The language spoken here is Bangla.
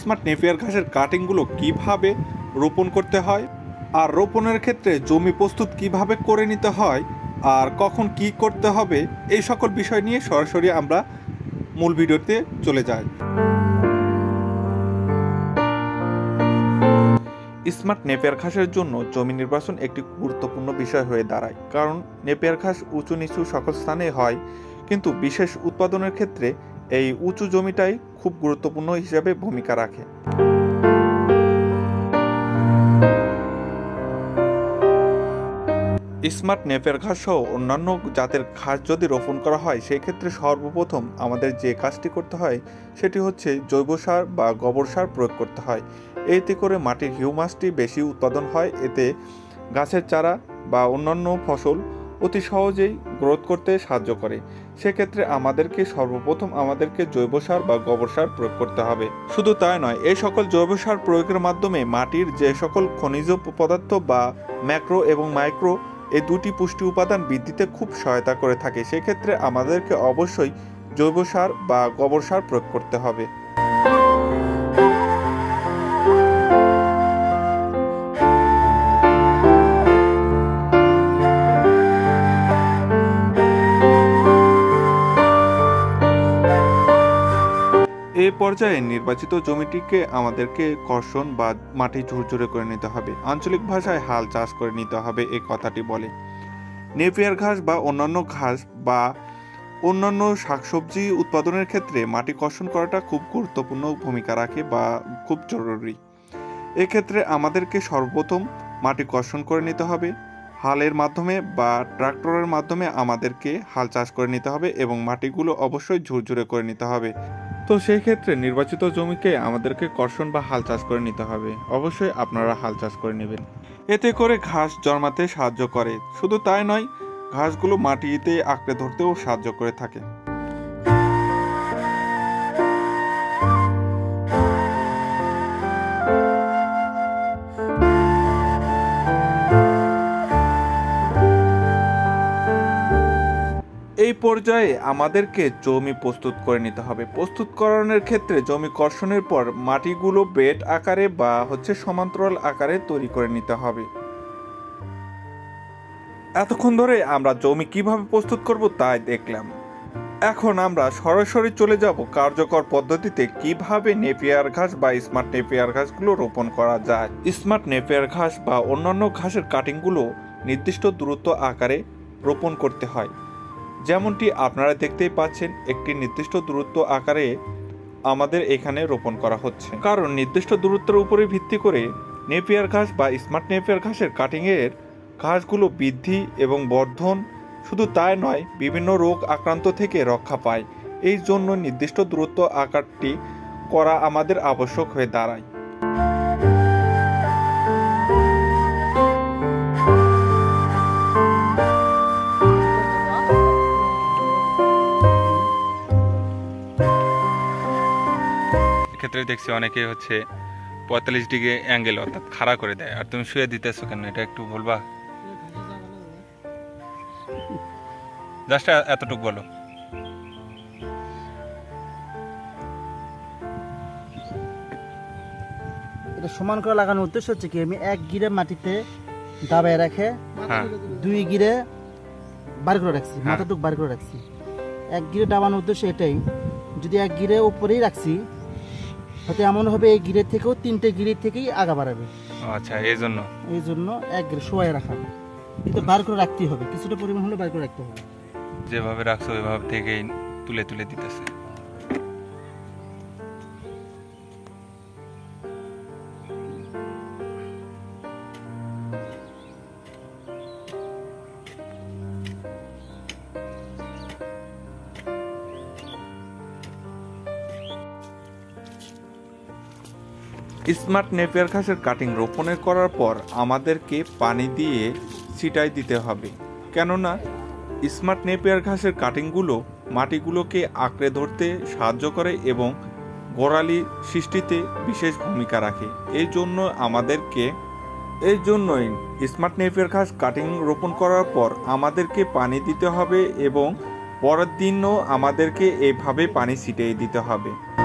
স্মার্ট নেপিয়ার ঘাসের কাটিংগুলো কীভাবে রোপণ করতে হয়, আর রোপণের ক্ষেত্রে জমি প্রস্তুত কীভাবে করে নিতে হয়, আর কখন কি করতে হবে, এই সকল বিষয় নিয়ে সরাসরি আমরা মূল ভিডিওতে চলে যাই। স্মার্ট নেপিয়ার ঘাসের জন্য জমি নির্বাচন একটি গুরুত্বপূর্ণ বিষয় হয়ে দাঁড়ায়, কারণ নেপিয়ার ঘাস উঁচু নিচু সকল স্থানে হয়, কিন্তু বিশেষ উৎপাদনের ক্ষেত্রে এই উঁচু জমিটাই খুব গুরুত্বপূর্ণ হিসাবে ভূমিকা রাখে। স্মার্ট নেপের ঘাস সহ অন্যান্য জাতের ঘাস যদি রোপণ করা হয় সেই ক্ষেত্রে সর্বপ্রথম আমাদের যে কাজটি করতে হয়, সেটি হচ্ছে জৈব সার বা গোবর সার প্রয়োগ করতে হয়। এতে করে মাটির হিউমাসটি বেশি উৎপাদন হয়। এতে গাছের চারা বা অন্যান্য ফসল অতি সহজেই গ্রোথ করতে সাহায্য করে। সেক্ষেত্রে আমাদেরকে সর্বপ্রথম আমাদেরকে জৈব সার বা গোবর সার প্রয়োগ করতে হবে। শুধু তাই নয়, এই সকল জৈব সার প্রয়োগের মাধ্যমে মাটির যে সকল খনিজ পদার্থ বা ম্যাক্রো এবং মাইক্রো, এই দুটি পুষ্টি উপাদান বৃদ্ধিতে খুব সহায়তা করে থাকে। সেক্ষেত্রে আমাদেরকে অবশ্যই জৈব সার বা গোবর সার প্রয়োগ করতে হবে। পর্যায়ে নির্বাচিত জমিটিকে আমাদেরকে কর্ষণ বা মাটি ঝুরঝুরে করে নিতে হবে। আঞ্চলিক ভাষায় হাল চাষ করে নিতে হবে এই কথাটি বলে। নেপিয়ার ঘাস বা অন্যান্য ঘাস বা অন্যান্য শাকসবজি উৎপাদনের ক্ষেত্রে মাটি কর্ষণ করাটা খুব গুরুত্বপূর্ণ ভূমিকা রাখে বা খুব জরুরি। এক্ষেত্রে আমাদেরকে সর্বপ্রথম মাটি কর্ষণ করে নিতে হবে, হালের মাধ্যমে বা ট্রাক্টরের মাধ্যমে আমাদেরকে হাল চাষ করে নিতে হবে এবং মাটিগুলো অবশ্যই ঝুরঝুরে করে নিতে হবে। তো সেই ক্ষেত্রে নির্বাচিত জমিকে আমাদেরকে কর্ষণ বা হাল চাষ করে নিতে হবে। অবশ্যই আপনারা হাল চাষ করে নেবেন। এতে করে ঘাস জন্মাতে সাহায্য করে। শুধু তাই নয়, ঘাসগুলো মাটিতে আঁকড়ে ধরতেও সাহায্য করে থাকে। পর্যায়ে আমাদেরকে জমি প্রস্তুত করে নিতে হবে। প্রস্তুতকরণের ক্ষেত্রে জমি কর্ষণের পর মাটিগুলো বেড আকারে বা হচ্ছে সমান্তরাল আকারে তৈরি করে নিতে হবে। এতক্ষণ ধরে আমরা জমি কীভাবে প্রস্তুত করব তাই দেখলাম। এখন আমরা সরাসরি চলে যাব কার্যকর পদ্ধতিতে কীভাবে নেপিয়ার ঘাস বা স্মার্ট নেপিয়ার ঘাসগুলো রোপণ করা যায়। স্মার্ট নেপিয়ার ঘাস বা অন্যান্য ঘাসের কাটিংগুলো নির্দিষ্ট দূরত্ব আকারে রোপণ করতে হয়। যেমনটি আপনারা দেখতেই পাচ্ছেন, একটি নির্দিষ্ট দূরত্ব আকারে আমাদের এখানে রোপণ করা হচ্ছে। কারণ নির্দিষ্ট দূরত্বের উপরে ভিত্তি করে নেপিয়ার ঘাস বা স্মার্ট নেপিয়ার ঘাসের কাটিংয়ের ঘাসগুলো বৃদ্ধি এবং বর্ধন শুধু তাই নয়, বিভিন্ন রোগ আক্রান্ত থেকে রক্ষা পায়। এই জন্য নির্দিষ্ট দূরত্ব আকারটি করা আমাদের আবশ্যক হয়ে দাঁড়ায়। ক্ষেত্রে দেখছি অনেকে হচ্ছে পঁয়তাল্লিশ ডিগ্রি অ্যাঙ্গেল অর্থাৎ খাড়া করে দেয়। আর তুমি শুয়ে দিতেছো কেন? এটা একটু বলবা? জাস্ট এতটুকু বলো। এটা সমান করে লাগানোর উদ্দেশ্য হচ্ছে কি আমি এক গিরে মাটিতে দাবায় রেখে হ্যাঁ। দুই গিরে বার করে রাখছি হ্যাঁ। মাথাটুক বার করে রাখছি। এক গিরে ডাবানোর উদ্দেশ্য এটাই যদি এক গিরে উপরেই রাখছি হয়তো এমন হবে এই গিরের থেকেও তিনটে গিরের থেকেই আগা বাড়াবে। আচ্ছা এই জন্য এই জন্য এক গিরে শোয়াই রাখা কিন্তু বার করে রাখতেই হবে। কিছুটা পরিমাণ হলে বার করে রাখতে হবে। যেভাবে রাখছো ওইভাবে থেকেই তুলে তুলে দিতেছে। স্মার্ট নেপিয়ার ঘাসের কাটিং রোপণের করার পর আমাদেরকে পানি দিয়ে ছিটাই দিতে হবে। কেননা, স্মার্ট নেপিয়ার ঘাসের কাটিংগুলো মাটিগুলোকে আঁকড়ে ধরতে সাহায্য করে এবং গোড়ালি সৃষ্টিতে বিশেষ ভূমিকা রাখে। এই জন্য আমাদেরকে, এই জন্যই স্মার্ট নেপিয়ার ঘাস কাটিং রোপণ করার পর আমাদেরকে পানি দিতে হবে এবং পরের দিনও আমাদেরকে এভাবে পানি ছিটিয়ে দিতে হবে।